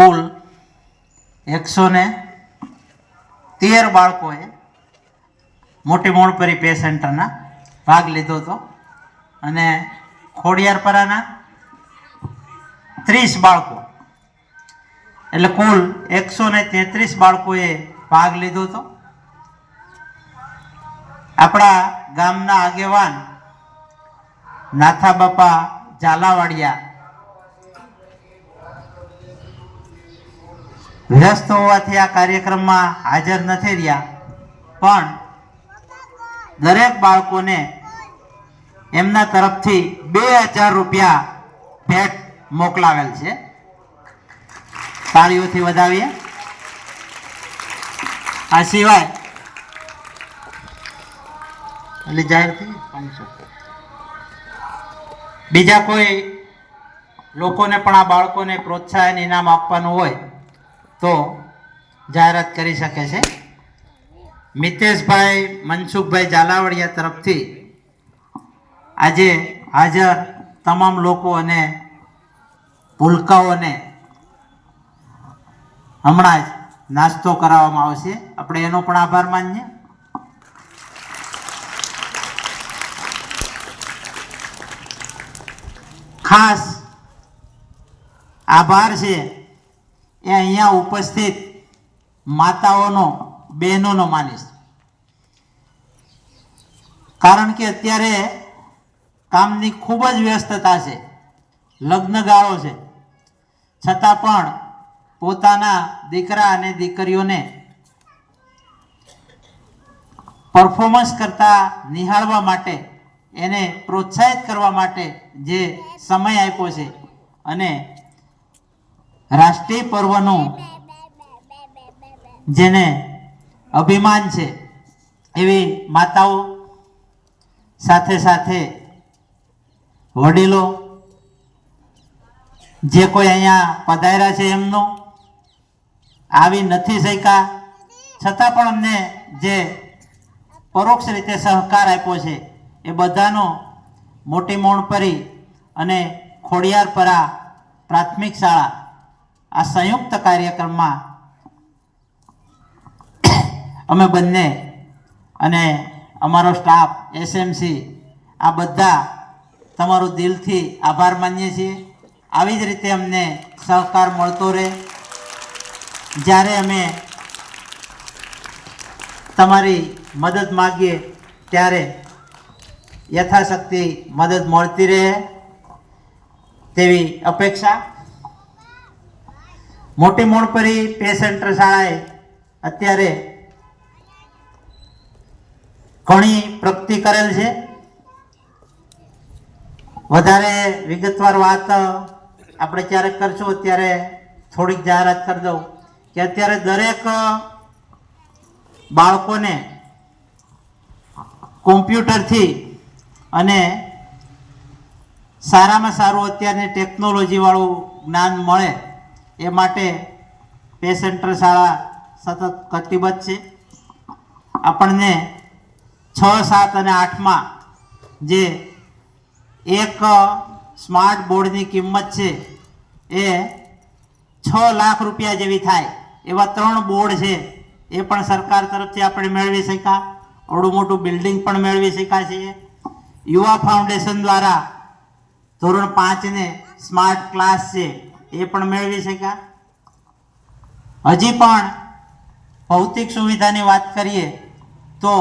કુલ એકસો ને તેર બાળકોએ મોટી મોણપરી પે સેન્ટરના ભાગ લીધો હતો અને ખોડિયારપરાના ત્રીસ બાળકો. એટલે કુલ એકસો ને તેત્રીસ બાળકોએ ભાગ લીધો હતો. આપણા ગામના આગેવાન નાથા બાપા ઝાલાવાડિયા વ્યસ્ત હોવાથી આ કાર્યક્રમમાં હાજર નથી રહ્યા. પણ દરેક બાળકોને એમના તરફથી બે હજાર રૂપિયા ભેટ મોકલાવેલ છે. તાળીઓથી વધાવીએ. આ સિવાય એટલે જાહેર થઈ પાંચસો બીજા કોઈ લોકોને પણ આ બાળકોને પ્રોત્સાહન, ઇનામ આપવાનું હોય તો જાહેરાત કરી શકે છે. મિતેશભાઈ, મનસુખભાઈ ઝાલાવાડિયા તરફથી આજે હાજર તમામ લોકો અને ભૂલકાઓને હમણાં જ નાસ્તો કરાવવામાં આવશે. આપણે એનો પણ આભાર માનીએ. ખાસ આભાર છે એ અહીંયા ઉપસ્થિત માતાઓનો, બહેનોનો માનીશ. કારણ કે અત્યારે કામની ખૂબ જ વ્યસ્તતા છે લગ્નગાળો છે. છતાં પણ પોતાના દીકરા અને દીકરીઓને પરફોર્મન્સ કરતા નિહાળવા માટે, એને પ્રોત્સાહિત કરવા માટે જે સમય આપ્યો છે અને રાષ્ટ્રીય પર્વનું જેને અભિમાન છે, એવી માતાઓ સાથે સાથે વડીલો જે કોઈ અહીંયા પધાર્યા છે એમનો, આવી નથી શક્યા. છતાં પણ અમને જે પરોક્ષ રીતે સહકાર આપ્યો છે, એ બધાનો મોટી મોણપરી અને ખોડિયારપરા પ્રાથમિક શાળા આ સંયુક્ત કાર્યક્રમમાં અમે બંને અને અમારો સ્ટાફ એસએમસી આ બધા તમારું દિલથી આભાર માનીએ છીએ. આવી જ રીતે અમને સહકાર મળતો રહે. જ્યારે અમે તમારી મદદ માગીએ ત્યારે યથાશક્તિ મદદ મળતી રહે તેવી અપેક્ષા મોટી મોણપરી પે સેન્ટર શાળાએ અત્યારે ઘણી પ્રગતિ કરેલ છે. વધારે વિગતવાર વાત આપણે ક્યારેક કરશું ત્યારે થોડીક જાહેરાત કરી દઉં કે અત્યારે દરેક બાળકોને કોમ્પ્યુટરથી અને સારામાં સારું અત્યારની ટેકનોલોજીવાળું જ્ઞાન મળે એ માટે પેસેન્ટર શાળા સતત કટિબદ્ધ છે. આપણને છ, સાત અને આઠમાં જે એક સ્માર્ટ બોર્ડની કિંમત છે એ છ લાખ રૂપિયા જેવી થાય. એવા ત્રણ બોર્ડ છે એ પણ સરકાર તરફથી આપણે મેળવી શક્યા. અવડું મોટું બિલ્ડિંગ પણ મેળવી શક્યા છીએ. યુવા ફાઉન્ડેશન દ્વારા ધોરણ પાંચને સ્માર્ટ ક્લાસ છે. એ પણ મેળવી શક્યા? હજી પણ ભૌતિક સુવિધાની વાત કરીએ તો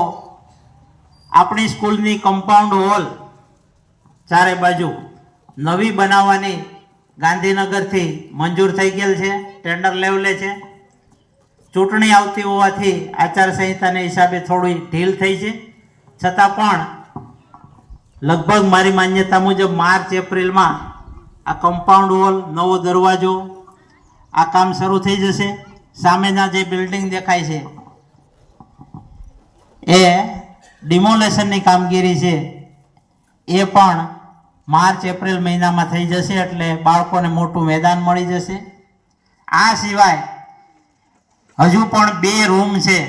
આપણી સ્કૂલની કમ્પાઉન્ડ હોલ ચારે બાજુ નવી બનાવવાની ગાંધીનગરથી મંજૂર થઈ ગયેલ છે ટેન્ડર લેવલે છે. ચૂંટણી આવતી હોવાથી આચારસંહિતાને હિસાબે થોડી ઢીલ થઈ છે. છતાં પણ લગભગ મારી માન્યતા મુજબ માર્ચ એપ્રિલમાં આ કમ્પાઉન્ડ વોલ નવો દરવાજો, આ કામ શરૂ થઈ જશે. સામેના જે બિલ્ડિંગ દેખાય છે, એ ડિમોલેશનની કામગીરી છે. એ પણ માર્ચ, એપ્રિલ મહિનામાં થઈ જશે એટલે બાળકોને મોટું મેદાન મળી જશે. આ સિવાય હજુ પણ બે રૂમ છે.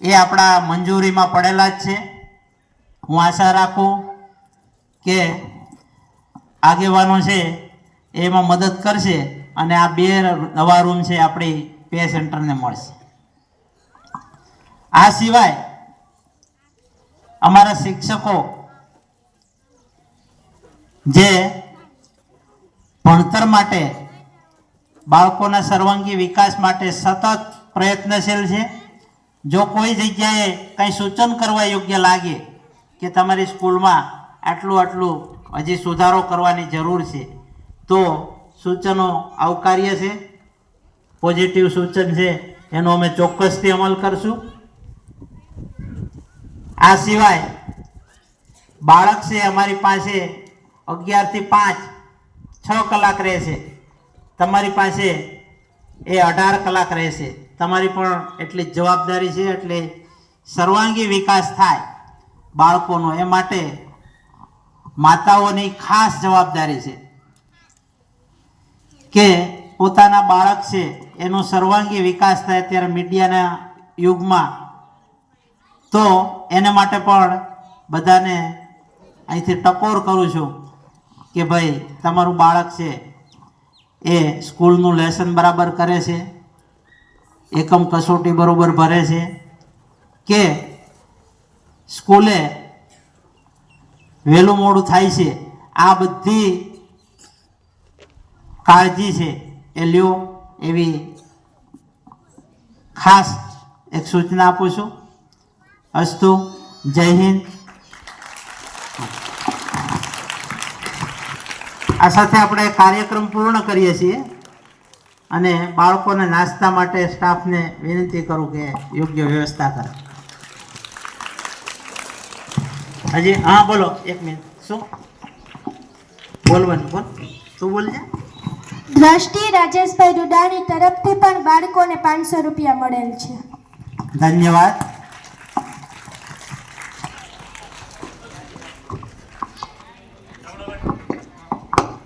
એ આપણા મંજૂરીમાં પડેલા જ છે. હું આશા રાખું કે આગેવાનો છે, એમાં મદદ કરશે અને આ બે નવા રૂમ છે આપણી પે સેન્ટરને મળશે. આ સિવાય અમારા શિક્ષકો જે ભણતર માટે બાળકોના સર્વાંગી વિકાસ માટે સતત પ્રયત્નશીલ છે, જો કોઈ જગ્યાએ કંઈ સૂચન કરવા યોગ્ય લાગે કે તમારી સ્કૂલમાં આટલું આટલું હજી સુધારો કરવાની જરૂર છે. તો સૂચનો આવકાર્ય છે. પોઝિટિવ સૂચન છે. એનો અમે ચોક્કસથી અમલ કરશું. આ સિવાય બાળક છે અમારી પાસે અગિયારથી પાંચ, છ કલાક રહેશે. તમારી પાસે એ અઢાર કલાક રહેશે. તમારી પણ એટલી જવાબદારી છે એટલે સર્વાંગી વિકાસ થાય બાળકોનો. એ માટે માતાઓની ખાસ જવાબદારી છે કે પોતાના બાળક છે, એનો સર્વાંગી વિકાસ થાય ત્યારે મીડિયાના યુગમાં, તો એને માટે પણ બધાને અહીંથી ટકોર કરું છું કે ભાઈ, તમારું બાળક છે, એ સ્કૂલનું લેસન બરાબર કરે છે, એકમ કસોટી બરાબર ભરે છે, કે સ્કૂલે વહેલું મોડું થાય છે. આ બધી કાળજી છે. એ લ્યો, એવી ખાસ એક સૂચના આપું છું. અસ્તુ, જય હિન્દ. આ સાથે આપણે કાર્યક્રમ પૂર્ણ કરીએ છીએ અને બાળકોને નાસ્તા માટે સ્ટાફને વિનંતી કરું કે યોગ્ય વ્યવસ્થા કરે. હજી હા બોલો એક મિનિટ શું? બોલવાનું બોલ. શું બોલજે? દ્રષ્ટિ રાજેશભાઈ દુડાણી તરફથી પણ બાળકોને પાંચસો રૂપિયા મળેલ છે. ધન્યવાદ.